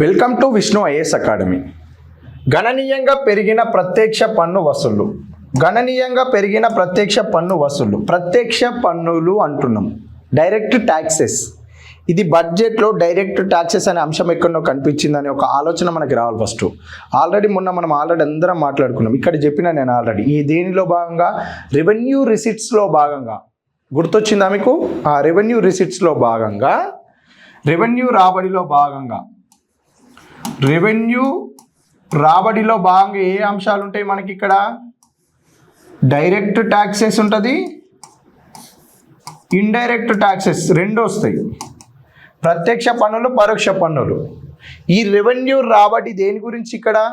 Welcome to Vishnu IAS academy గణనీయంగా పెరిగిన ప్రత్యక్ష పన్ను వసూళ్ళు. గణనీయంగా పెరిగిన ప్రత్యక్ష పన్ను వసూళ్ళు. ప్రత్యక్ష పన్నులు అంటున్నాం. డైరెక్ట్ ట్యాక్సెస్ ఇది బడ్జెట్లో డైరెక్ట్ ట్యాక్సెస్ అనే అంశం ఎక్కడో కనిపించిందనే ఒక ఆలోచన మనకి రావాలి ఫస్ట్ ఆల్రెడీ మొన్న మనం ఆల్రెడీ అందరం మాట్లాడుకున్నాం. ఇక్కడ చెప్పిన నేను ఆల్రెడీ ఈ దేనిలో భాగంగా రెవెన్యూ రిసిట్స్లో భాగంగా. గుర్తొచ్చిందా మీకు? ఆ రెవెన్యూ రిసిట్స్లో భాగంగా. రెవెన్యూ రాబడిలో భాగంగా. రెవెన్యూ రాబడిలో భాగంగా ఏ అంశాలు ఉంటాయి మనకి ఇక్కడ డైరెక్ట్ ట్యాక్సెస్ ఉంటుంది ఇండైరెక్ట్ ట్యాక్సెస్ రెండు వస్తాయి. ప్రత్యక్ష పన్నులు పరోక్ష పన్నులు. ఈ రెవెన్యూ రాబడి దేని గురించి ఇక్కడ?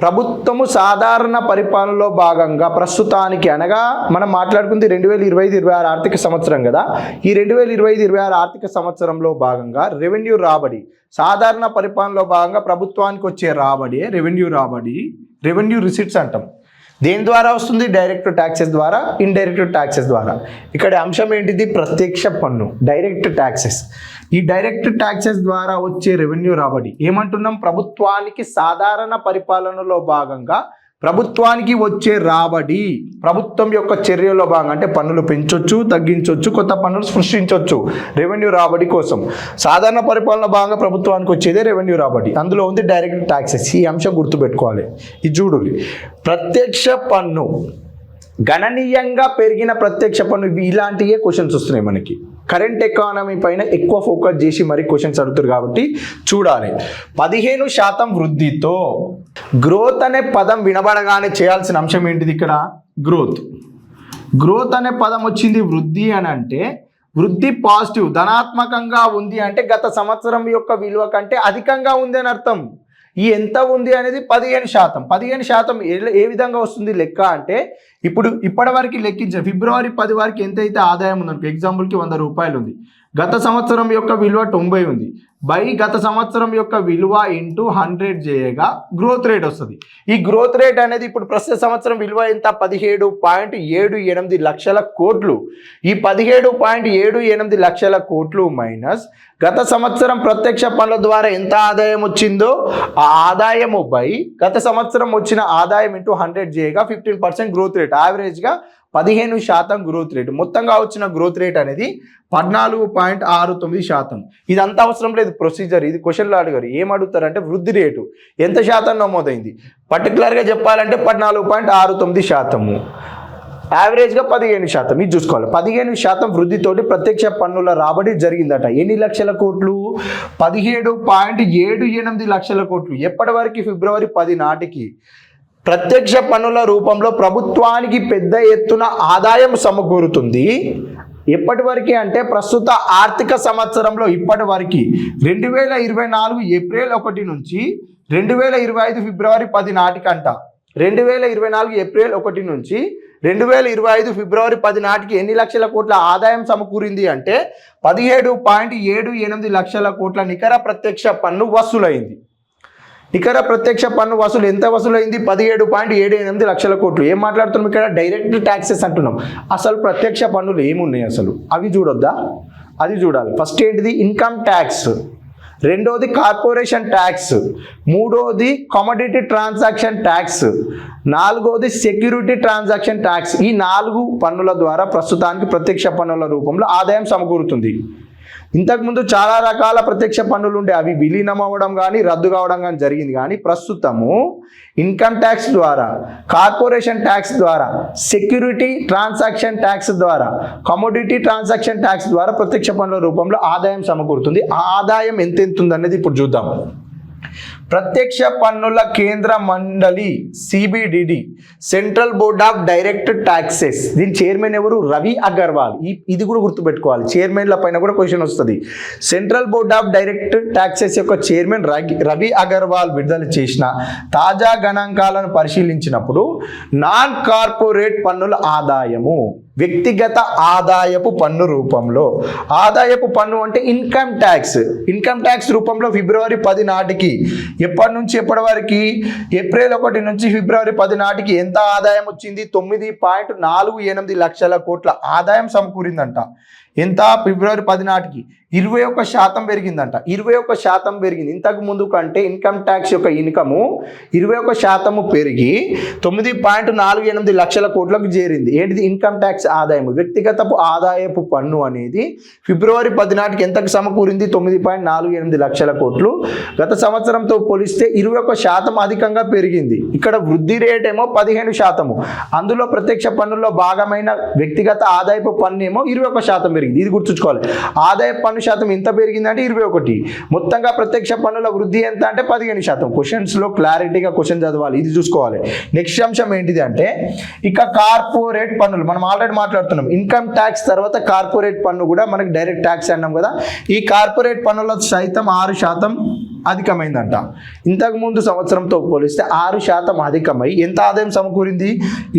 ప్రభుత్వము సాధారణ పరిపాలనలో భాగంగా ప్రస్తుతానికి అనగా మనం మాట్లాడుకుంది రెండు వేల ఇరవై ఐదు ఇరవై ఆరు ఆర్థిక సంవత్సరం కదా. ఈ రెండు వేల ఇరవై ఐదు ఇరవై ఆరు ఆర్థిక సంవత్సరంలో భాగంగా రెవెన్యూ రాబడి సాధారణ పరిపాలనలో భాగంగా ప్రభుత్వానికి వచ్చే రాబడి రెవెన్యూ రాబడి రెవెన్యూ రిసిట్స్ అంటాం. దేని ద్వారా వస్తుంది? డైరెక్ట్ ట్యాక్సెస్ ద్వారా ఇండైరెక్ట్ ట్యాక్సెస్ ద్వారా. ఇక్కడ అంశం ఏంటిది? ప్రత్యక్ష పన్ను డైరెక్ట్ ట్యాక్సెస్ ఈ డైరెక్ట్ ట్యాక్సెస్ ద్వారా వచ్చే రెవెన్యూ రాబడి. ఏమంటున్నాం? ప్రభుత్వానికి సాధారణ పరిపాలనలో భాగంగా ప్రభుత్వానికి వచ్చే రాబడి ప్రభుత్వం యొక్క చర్యలో భాగంగా అంటే పన్నులు పెంచొచ్చు తగ్గించవచ్చు కొత్త పన్నులు సృష్టించవచ్చు రెవెన్యూ రాబడి కోసం. సాధారణ పరిపాలన భాగంగా ప్రభుత్వానికి వచ్చేదే రెవెన్యూ రాబడి. అందులో ఉంది డైరెక్ట్ ట్యాక్సెస్ ఈ అంశం గుర్తుపెట్టుకోవాలి. ఇది చూడు ప్రత్యక్ష పన్ను గణనీయంగా పెరిగిన ప్రత్యక్ష పన్ను ఇవి ఇలాంటివే క్వశ్చన్స్ వస్తున్నాయి మనకి. కరెంట్ ఎకానమీ పైన ఎక్కువ ఫోకస్ చేసి మరి క్వశ్చన్స్ అడుగుతారు కాబట్టి చూడాలి. పదిహేను శాతం వృద్ధితో గ్రోత్ అనే పదం వినబడగానే చేయాల్సిన అంశం ఏంటిది ఇక్కడ? గ్రోత్ గ్రోత్ అనే పదం వచ్చింది వృద్ధి అని అంటే వృద్ధి పాజిటివ్ ధనాత్మకంగా ఉంది అంటే గత సంవత్సరం యొక్క విలువ కంటే అధికంగా ఉంది అని అర్థం. ఈ ఎంత ఉంది అనేది పదిహేను శాతం. పదిహేను శాతం ఏ విధంగా వస్తుంది లెక్క అంటే ఇప్పుడు ఇప్పటివరకు లెక్కించిన ఫిబ్రవరి పది వరకు ఎంతైతే ఆదాయం ఉందనుకో ఎగ్జాంపుల్కి వంద రూపాయలు ఉంది గత సంవత్సరం యొక్క విలువ తొంభై ఉంది. బై గత సంవత్సరం యొక్క విలువ ఇంటూ హండ్రెడ్ చేయగా గ్రోత్ రేట్ వస్తుంది. ఈ గ్రోత్ రేట్ అనేది ఇప్పుడు ప్రస్తుత సంవత్సరం విలువ ఎంత? పదిహేడు పాయింట్ ఏడు ఎనిమిది లక్షల కోట్లు. ఈ పదిహేడు పాయింట్ ఏడు ఎనిమిది లక్షల కోట్లు మైనస్ గత సంవత్సరం ప్రత్యక్ష పనుల ద్వారా ఎంత ఆదాయం వచ్చిందో? ఆ ఆదాయము బై గత సంవత్సరం వచ్చిన ఆదాయం ఇంటూ హండ్రెడ్ చేయగా ఫిఫ్టీన్ పర్సెంట్ గ్రోత్ రేట్ యావరేజ్గా పదిహేను శాతం గ్రోత్ రేట్ మొత్తంగా వచ్చిన గ్రోత్ రేట్ అనేది పద్నాలుగు పాయింట్ ఆరు తొమ్మిది శాతం. ఇదంతా అవసరం లేదు ప్రొసీజర్ ఇది క్వశ్చన్లో అడిగారు ఏం అడుగుతారంటే వృద్ధి రేటు. ఎంత శాతం నమోదైంది? పర్టికులర్గా చెప్పాలంటే పద్నాలుగు పాయింట్ ఆరు తొమ్మిది శాతము. యావరేజ్గా పదిహేను శాతం. ఇది చూసుకోవాలి. పదిహేను శాతం వృద్ధితోటి ప్రత్యక్ష పన్నుల రాబడి జరిగిందట. ఎన్ని లక్షల కోట్లు? పదిహేడు పాయింట్ ఏడు ఎనిమిది లక్షల కోట్లు. ఎప్పటి వరకు? ఫిబ్రవరి పది నాటికి. ప్రత్యక్ష పన్నుల రూపంలో ప్రభుత్వానికి పెద్ద ఎత్తున ఆదాయం సమకూరుతుంది. ఎప్పటి వరకు అంటే ప్రస్తుత ఆర్థిక సంవత్సరంలో ఇప్పటి వరకు రెండు వేల ఇరవై నాలుగు ఏప్రిల్ ఒకటి నుంచి రెండు వేల ఇరవై ఐదు ఫిబ్రవరి పది నాటికంట. రెండు వేల ఇరవై నాలుగు ఏప్రిల్ ఒకటి నుంచి రెండు వేల ఇరవై ఐదు ఫిబ్రవరి పది నాటికి ఎన్ని లక్షల కోట్ల ఆదాయం సమకూరింది అంటే పదిహేడు పాయింట్ ఏడు ఎనిమిది లక్షల కోట్ల నికర ప్రత్యక్ష పన్ను వసూలైంది. నికర ప్రత్యక్ష పన్ను వసూలు ఎంత వసూలైంది? పదిహేడు పాయింట్ ఏడు ఎనిమిది లక్షల కోట్లు. ఏం మాట్లాడుతున్నాం ఇక్కడ? డైరెక్ట్ ట్యాక్సెస్ అంటున్నాం. అసలు ప్రత్యక్ష పన్నులు ఏమున్నాయి అసలు? అవి చూడొద్దా? అది చూడాలి. ఫస్ట్ ఏంటిది? ఇన్కమ్ ట్యాక్స్ రెండోది కార్పొరేషన్ ట్యాక్స్ మూడోది కమోడిటీ ట్రాన్సాక్షన్ ట్యాక్స్ నాలుగోది సెక్యూరిటీ ట్రాన్సాక్షన్ ట్యాక్స్ ఈ నాలుగు పన్నుల ద్వారా ప్రస్తుతానికి ప్రత్యక్ష పన్నుల రూపంలో ఆదాయం సమకూరుతుంది. ఇంతకుముందు చాలా రకాల ప్రత్యక్ష పన్నులు ఉండే అవి విలీనం అవ్వడం కానీ రద్దు కావడం కానీ జరిగింది. కానీ ప్రస్తుతము ఇన్కమ్ ట్యాక్స్ ద్వారా కార్పొరేషన్ ట్యాక్స్ ద్వారా సెక్యూరిటీ ట్రాన్సాక్షన్ ట్యాక్స్ ద్వారా కమోడిటీ ట్రాన్సాక్షన్ ట్యాక్స్ ద్వారా ప్రత్యక్ష పన్నుల రూపంలో ఆదాయం సమకూరుతుంది. ఆ ఆదాయం ఎంత ఎంత ఉందనేది ఇప్పుడు చూద్దాం. ప్రత్యక్ష పన్నుల కేంద్ర మండలి CBDT central board of direct taxes దీని చైర్మన్ ఎవరు? రవి అగర్వాల్. ఈ ఇది కూడా గుర్తుపెట్టుకోవాలి. చైర్మన్ల పైన కూడా క్వశ్చన్ వస్తుంది. Central board of direct taxes యొక్క చైర్మన్ రవి అగర్వాల్ విడుదల చేసిన తాజా గణాంకాలను పరిశీలించినప్పుడు నాన్ కార్పొరేట్ పన్నుల ఆదాయము వ్యక్తిగత ఆదాయపు పన్ను రూపంలో. ఆదాయపు పన్ను అంటే ఇన్కమ్ ట్యాక్స్. ఇన్కమ్ ట్యాక్స్ రూపంలో ఫిబ్రవరి పది నాటికి ఎప్పటి నుంచి ఎప్పటి వరకు? ఏప్రిల్ ఒకటి నుంచి ఫిబ్రవరి పది నాటికి ఎంత ఆదాయం వచ్చింది? తొమ్మిది పాయింట్ నాలుగు ఎనిమిది లక్షల కోట్ల ఆదాయం సమకూరిందంట. ఎంత? ఫిబ్రవరి పది నాటికి ఇరవై ఒక్క శాతం పెరిగిందంట. ఇరవై ఒక్క శాతం పెరిగింది. ఇంతకు ముందు కంటే ఇన్కమ్ ట్యాక్స్ యొక్క ఇన్కము ఇరవై ఒక్క శాతము పెరిగి తొమ్మిది పాయింట్ నాలుగు ఎనిమిది లక్షల కోట్లకు చేరింది. ఏంటిది? ఇన్కమ్ ట్యాక్స్ ఆదాయం వ్యక్తిగతపు ఆదాయపు పన్ను అనేది ఫిబ్రవరి పది నాటికి ఎంతకు సమకూరింది? తొమ్మిది పాయింట్ నాలుగు ఎనిమిది లక్షల కోట్లు. గత సంవత్సరంతో పోలిస్తే ఇరవై ఒక్క శాతం అధికంగా పెరిగింది. ఇక్కడ వృద్ధి రేట్ ఏమో పదిహేను శాతము. అందులో ప్రత్యక్ష పన్నుల్లో భాగమైన వ్యక్తిగత ఆదాయపు పన్ను ఏమో ఇరవై ఒక్క శాతం పెరిగింది. ఇది గుర్తుంచుకోవాలి. ఆదాయ పన్ను శాతం ఎంత పెరిగిందంటే ఇరవై ఒకటి. మొత్తంగా ప్రత్యక్ష పన్నుల వృద్ధి ఎంత అంటే పదిహేను శాతం. క్వశ్చన్స్లో క్లారిటీగా క్వశ్చన్ చదవాలి. ఇది చూసుకోవాలి. నెక్స్ట్ అంశం ఏంటిది అంటే ఇక కార్పొరేట్ పన్నులు. మనం ఆల్రెడీ మాట్లాడుతున్నాం. ఇన్కమ్ ట్యాక్స్ తర్వాత కార్పొరేట్ పన్ను కూడా మనకి డైరెక్ట్ ట్యాక్స్ అన్నాం కదా. ఈ కార్పొరేట్ పన్నుల సైతం ఆరు శాతం అధికమైందంట. ఇంతకు ముందు సంవత్సరంతో పోలిస్తే ఆరు శాతం అధికమై ఎంత ఆదాయం సమకూరింది?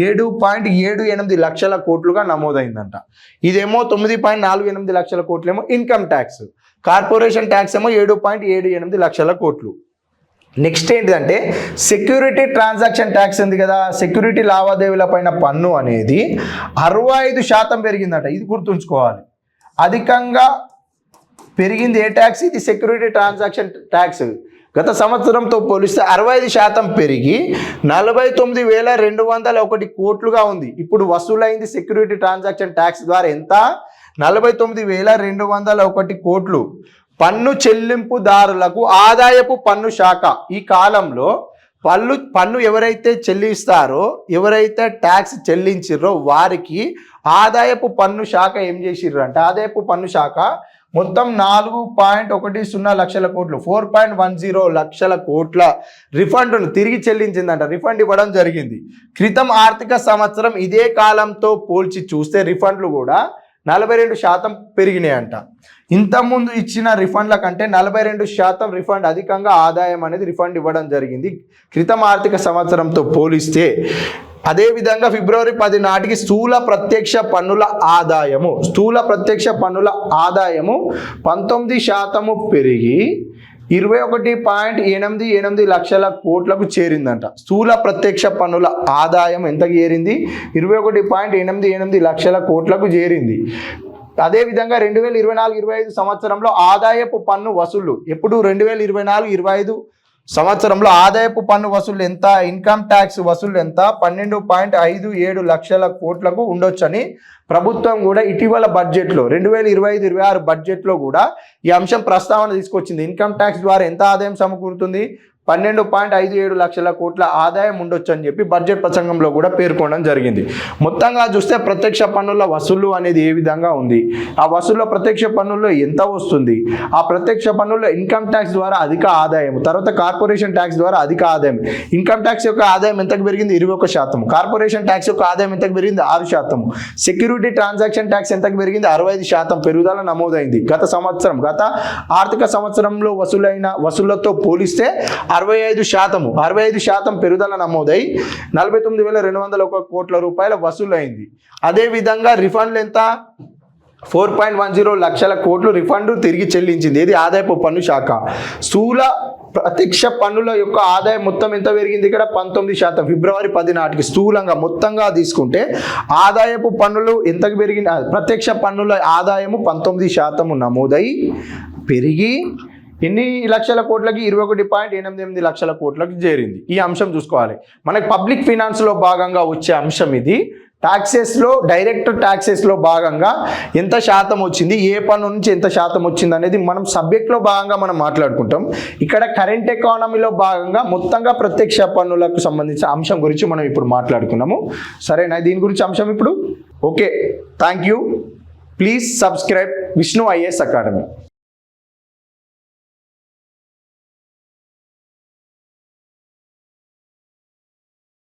ఏడు పాయింట్ ఏడు ఎనిమిది లక్షల కోట్లుగా నమోదైందంట. ఇదేమో తొమ్మిది పాయింట్ నాలుగు ఎనిమిది లక్షల కోట్లేమో ఇన్కమ్ ట్యాక్స్. కార్పొరేషన్ ట్యాక్స్ ఏమో ఏడు పాయింట్ ఏడు ఎనిమిది లక్షల కోట్లు. నెక్స్ట్ ఏంటిదంటే సెక్యూరిటీ ట్రాన్సాక్షన్ ట్యాక్స్ ఉంది కదా సెక్యూరిటీ లావాదేవీల పైన పన్ను అనేది అరవై ఐదు శాతం పెరిగిందట. ఇది గుర్తుంచుకోవాలి. అధికంగా పెరిగింది ఏ ట్యాక్స్? ఇది సెక్యూరిటీ ట్రాన్సాక్షన్ ట్యాక్స్. గత సంవత్సరంతో పోలిస్తే అరవై ఐదు శాతం పెరిగి నలభై తొమ్మిది వేల రెండు వందల ఒకటి కోట్లుగా ఉంది. ఇప్పుడు వసూలైంది సెక్యూరిటీ ట్రాన్సాక్షన్ ట్యాక్స్ ద్వారా ఎంత? నలభై తొమ్మిది వేల రెండు వందల ఒకటి కోట్లు. పన్ను చెల్లింపుదారులకు ఆదాయపు పన్ను శాఖ. ఈ కాలంలో పన్ను పన్ను ఎవరైతే చెల్లిస్తారో ఎవరైతే ట్యాక్స్ చెల్లించిర్రో వారికి ఆదాయపు పన్ను శాఖ ఏం చేసిర్రు అంటే ఆదాయపు పన్ను శాఖ మొత్తం నాలుగు పాయింట్ ఒకటి సున్నా లక్షల కోట్లు ఫోర్ పాయింట్ వన్ జీరో లక్షల కోట్ల రిఫండ్ను తిరిగి చెల్లించిందంట రిఫండ్ ఇవ్వడం జరిగింది. క్రితం ఆర్థిక సంవత్సరం ఇదే కాలంతో పోల్చి చూస్తే రిఫండ్లు కూడా నలభై రెండు శాతం పెరిగినాయంట. ఇంతకుముందు ఇచ్చిన రిఫండ్ల కంటే నలభై రెండు శాతం రిఫండ్ అధికంగా ఆదాయం అనేది రిఫండ్ ఇవ్వడం జరిగింది. క్రితం ఆర్థిక సంవత్సరంతో పోలిస్తే అదేవిధంగా ఫిబ్రవరి పది నాటికి స్థూల ప్రత్యక్ష పన్నుల ఆదాయము స్థూల ప్రత్యక్ష పన్నుల ఆదాయము పంతొమ్మిది శాతము పెరిగి ఇరవై ఒకటి పాయింట్ ఎనిమిది ఎనిమిది లక్షల కోట్లకు చేరిందంట. స్థూల ప్రత్యక్ష పన్నుల ఆదాయం ఎంతకు చేరింది ఇరవై ఒకటి పాయింట్ ఎనిమిది ఎనిమిది లక్షల కోట్లకు చేరింది. అదేవిధంగా రెండు వేల ఇరవై నాలుగు ఇరవై ఐదు సంవత్సరంలో ఆదాయపు పన్ను వసూళ్ళు. ఎప్పుడు రెండు వేల ఇరవై నాలుగు ఇరవై ఐదు సంవత్సరంలో ఆదాయపు పన్ను వసూలు ఎంత ఇన్కమ్ ట్యాక్స్ వసూలు ఎంత? పన్నెండు పాయింట్ ఐదు ఏడు లక్షల కోట్లకు ఉండొచ్చని ప్రభుత్వం కూడా ఇటీవల బడ్జెట్లో రెండు వేల ఇరవై ఐదు ఇరవై ఆరు బడ్జెట్లో కూడా ఈ అంశం ప్రస్తావన తీసుకొచ్చింది. ఇన్కమ్ ట్యాక్స్ ద్వారా ఎంత ఆదాయం సమకూరుతుంది? పన్నెండు పాయింట్ ఐదు ఏడు లక్షల కోట్ల ఆదాయం ఉండొచ్చు అని చెప్పి బడ్జెట్ ప్రసంగంలో కూడా పేర్కొనడం జరిగింది. మొత్తంగా చూస్తే ప్రత్యక్ష పన్నుల వసూలు అనేది ఏ విధంగా ఉంది? ఆ వసూల్లో ప్రత్యక్ష పన్నుల్లో ఎంత వస్తుంది? ఆ ప్రత్యక్ష పన్నుల్లో ఇన్కమ్ ట్యాక్స్ ద్వారా అధిక ఆదాయం తర్వాత కార్పొరేషన్ ట్యాక్స్ ద్వారా అధిక ఆదాయం. ఇన్కమ్ ట్యాక్స్ యొక్క ఆదాయం ఎంతకు పెరిగింది? ఇరవై ఒక శాతం. కార్పొరేషన్ ట్యాక్స్ యొక్క ఆదాయం ఎంతకు పెరిగింది? ఆరు శాతం. సెక్యూరిటీ ట్రాన్సాక్షన్ ట్యాక్స్ ఎంతకు పెరిగింది? అరవై ఐదు శాతం. పెరుగుదల నమోదైంది. గత సంవత్సరం గత ఆర్థిక సంవత్సరంలో వసూలైన వసూళ్ళతో పోలిస్తే అరవై ఐదు శాతము అరవై ఐదు శాతం పెరుగుదల నమోదై నలభై తొమ్మిది వేల రెండు వందల ఒక కోట్ల రూపాయల వసూలైంది. అదేవిధంగా రిఫండ్లు ఎంత? ఫోర్ పాయింట్ వన్ జీరో లక్షల కోట్లు రిఫండ్ తిరిగి చెల్లించింది. ఇది ఆదాయపు పన్ను శాఖ. స్థూల ప్రత్యక్ష పన్నుల యొక్క ఆదాయం మొత్తం ఎంత పెరిగింది ఇక్కడ? పంతొమ్మిది శాతం. ఫిబ్రవరి పది నాటికి స్థూలంగా మొత్తంగా తీసుకుంటే ఆదాయపు పన్నులు ఎంతకు పెరిగింది? ప్రత్యక్ష పన్నుల ఆదాయము పంతొమ్మిది శాతము నమోదై పెరిగి ఎన్ని లక్షల కోట్లకి? ఇరవై ఒకటి పాయింట్ ఎనిమిది ఎనిమిది లక్షల కోట్లకి చేరింది. ఈ అంశం చూసుకోవాలి. మనకి పబ్లిక్ ఫినాన్స్లో భాగంగా వచ్చే అంశం ఇది. ట్యాక్సెస్లో డైరెక్ట్ ట్యాక్సెస్లో భాగంగా ఎంత శాతం వచ్చింది? ఏ పన్ను నుంచి ఎంత శాతం వచ్చింది అనేది మనం సబ్జెక్ట్లో భాగంగా మనం మాట్లాడుకుంటాం. ఇక్కడ కరెంట్ ఎకానమీలో భాగంగా మొత్తంగా ప్రత్యక్ష పన్నులకు సంబంధించిన అంశం గురించి మనం ఇప్పుడు మాట్లాడుకున్నాము. సరేనా? దీని గురించి అంశం ఇప్పుడు? Okay. Thank you. Please subscribe Vishnu IAS academy.